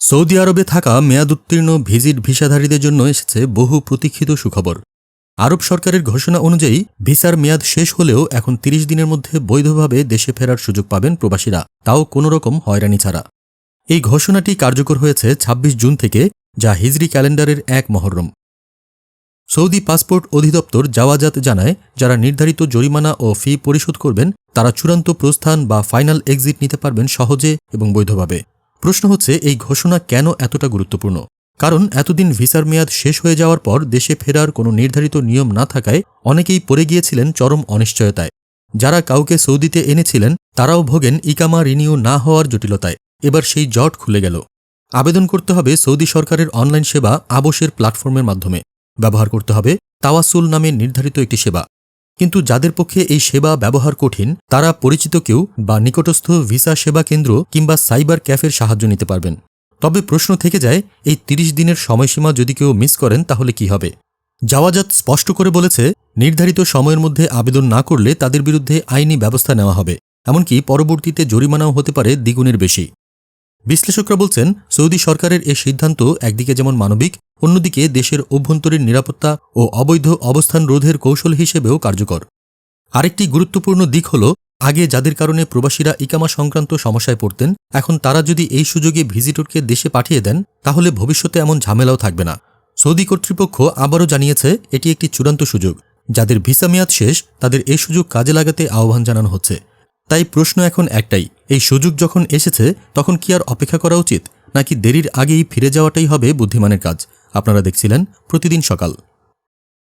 Saudi আরবে থাকা মেয়াদ উত্তীর্ণ ভিজিট ভিসাধারীদের জন্য এসেছে বহু প্রতীক্ষিত সুখবর। আরব সরকারের ঘোষণা অনুযায়ী, ভিসার মেয়াদ শেষ হলেও এখন ৩০ দিনের মধ্যে বৈধভাবে দেশে ফেরার সুযোগ পাবেন প্রবাসীরা। তাও কোনো রকম হয়রানি ছাড়া। এই ঘোষণাটি কার্যকর হয়েছে ২৬ জুন থেকে, যা হিজরি ক্যালেন্ডারের এক মহরম। সৌদি পাসপোর্ট অধিদপ্তর জাওয়াজাত জানায়, যারা নির্ধারিত জরিমানা ও ফি পরিশোধ করবেন, তারা চূড়ান্ত প্রস্থান বা ফাইনাল এক্সিট নিতে পারবেন সহজে এবং বৈধভাবে। প্রশ্ন হচ্ছে, এই ঘোষণা কেন এতটা গুরুত্বপূর্ণ? কারণ এতদিন ভিসার মেয়াদ শেষ হয়ে যাওয়ার পর দেশে ফেরার কোনো নির্ধারিত নিয়ম না থাকায় অনেকেই পড়ে গিয়েছিলেন চরম অনিশ্চয়তায়। যারা কাউকে সৌদিতে এনেছিলেন, তারাও ভোগেন ইকামা রিনিউ না হওয়ার জটিলতায়। এবার সেই জট খুলে গেল। আবেদন করতে হবে সৌদি সরকারের অনলাইন সেবা আবসের প্ল্যাটফর্মের মাধ্যমে। ব্যবহার করতে হবে তাওয়াসুল নামে নির্ধারিত একটি সেবা। কিন্তু যাদের পক্ষে এই সেবা ব্যবহার কঠিন, তারা পরিচিত কেউ বা নিকটস্থ ভিসা সেবা কেন্দ্র কিংবা সাইবার ক্যাফের সাহায্য নিতে পারবেন। তবে প্রশ্ন থেকে যায়, এই ৩০ দিনের সময়সীমা যদি কেউ মিস করেন, তাহলে কি হবে? যাওয়াজাত স্পষ্ট করে বলেছে, নির্ধারিত সময়ের মধ্যে আবেদন না করলে তাদের বিরুদ্ধে আইনি ব্যবস্থা নেওয়া হবে। এমনকি পরবর্তীতে জরিমানাও হতে পারে দ্বিগুণের বেশি। বিশ্লেষকরা বলছেন, সৌদি সরকারের এ সিদ্ধান্ত একদিকে যেমন মানবিক, অন্যদিকে দেশের অভ্যন্তরীণ নিরাপত্তা ও অবৈধ অবস্থান রোধের কৌশল হিসেবেও কার্যকর। আরেকটি গুরুত্বপূর্ণ দিক হল, আগে যাদের কারণে প্রবাসীরা ইকামা সংক্রান্ত সমস্যায় পড়তেন, এখন তারা যদি এই সুযোগে ভিজিটরকে দেশে পাঠিয়ে দেন, তাহলে ভবিষ্যতে এমন ঝামেলাও থাকবে না। সৌদি কর্তৃপক্ষ আবারও জানিয়েছে, এটি একটি চূড়ান্ত সুযোগ। যাদের ভিসা মেয়াদ শেষ, তাদের এই সুযোগ কাজে লাগাতে আহ্বান জানানো হচ্ছে। তাই প্রশ্ন এখন একটাই, এই সুযোগ যখন এসেছে, তখন কি আর অপেক্ষা করা উচিত? নাকি দেরির আগেই ফিরে যাওয়াটাই হবে বুদ্ধিমানের কাজ? আপনারা দেখছিলেন প্রতিদিন সকাল।